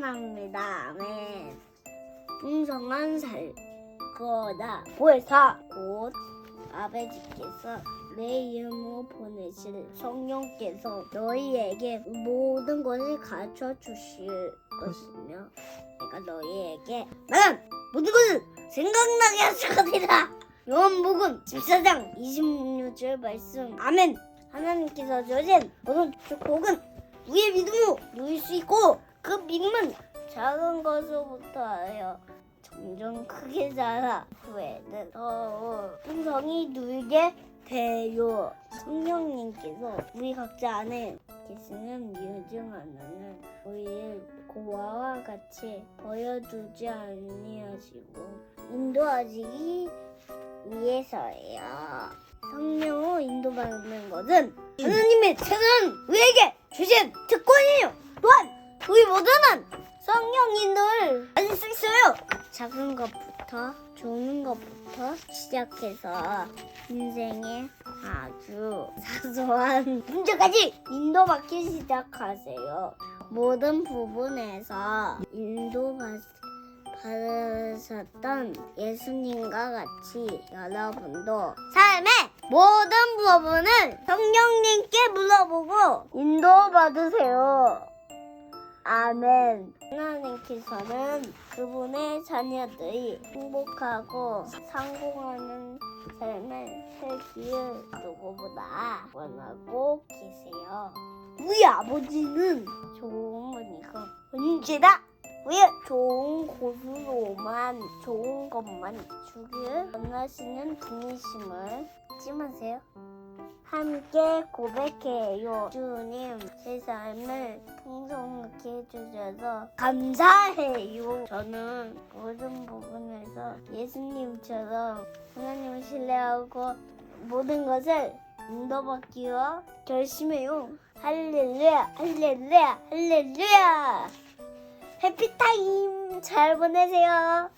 것이다. 아멘. 풍성한 살 거다. 보혜사 곧 아버지께서 내 이름으로 보내실 성령께서 너희에게 모든 것을 가르쳐 주실 것이며 내가 너희에게 말한 모든 것을 생각나게 하실 것이다. 요한복음 14장 26절 말씀 아멘 하나님께서 주신 모든 축복은 우리의 믿음으로 누릴 수 있고 그 믿음은 작은 것으로부터 하여 점점 크게 자라 후에는 더 풍성이 누리게 돼요. 성령님께서 우리 각자 안에 계시는 유증 하나는 우리를 고 같이 버려두지 아니하시고 인도하시기 위해서예요. 성령으로 인도받는 것은 하나님의 책은 우리에게 주신 특권이에요. 또한 우리 모두는 성령 인도를 받을 수 있어요. 작은 것부터 좋은 것부터 시작해서 인생의 아주 사소한 문제까지 인도받기 시작하세요. 모든 부분에서 인도받 받으셨던 예수님과 같이 여러분도 삶의 모든 부분을 성령님께 물어보고 인도받으세요. 아멘. 하나님께서는 그분의 자녀들이 행복하고 성공하는 삶을 살기를 누구보다 원하고 계세요. 우리 아버지는 좋은 분이고 언제나 왜 좋은 곳으로만 좋은 것만 주기를 원하시는 분이심을 잊지 마세요. 함께 고백해요. 주님, 제 삶을 풍성하게 해주셔서 감사해요. 저는 모든 부분에서 예수님처럼 하나님을 신뢰하고 모든 것을 인도받기와 결심해요. 할렐루야, 할렐루야, 할렐루야. 해피타임 잘 보내세요.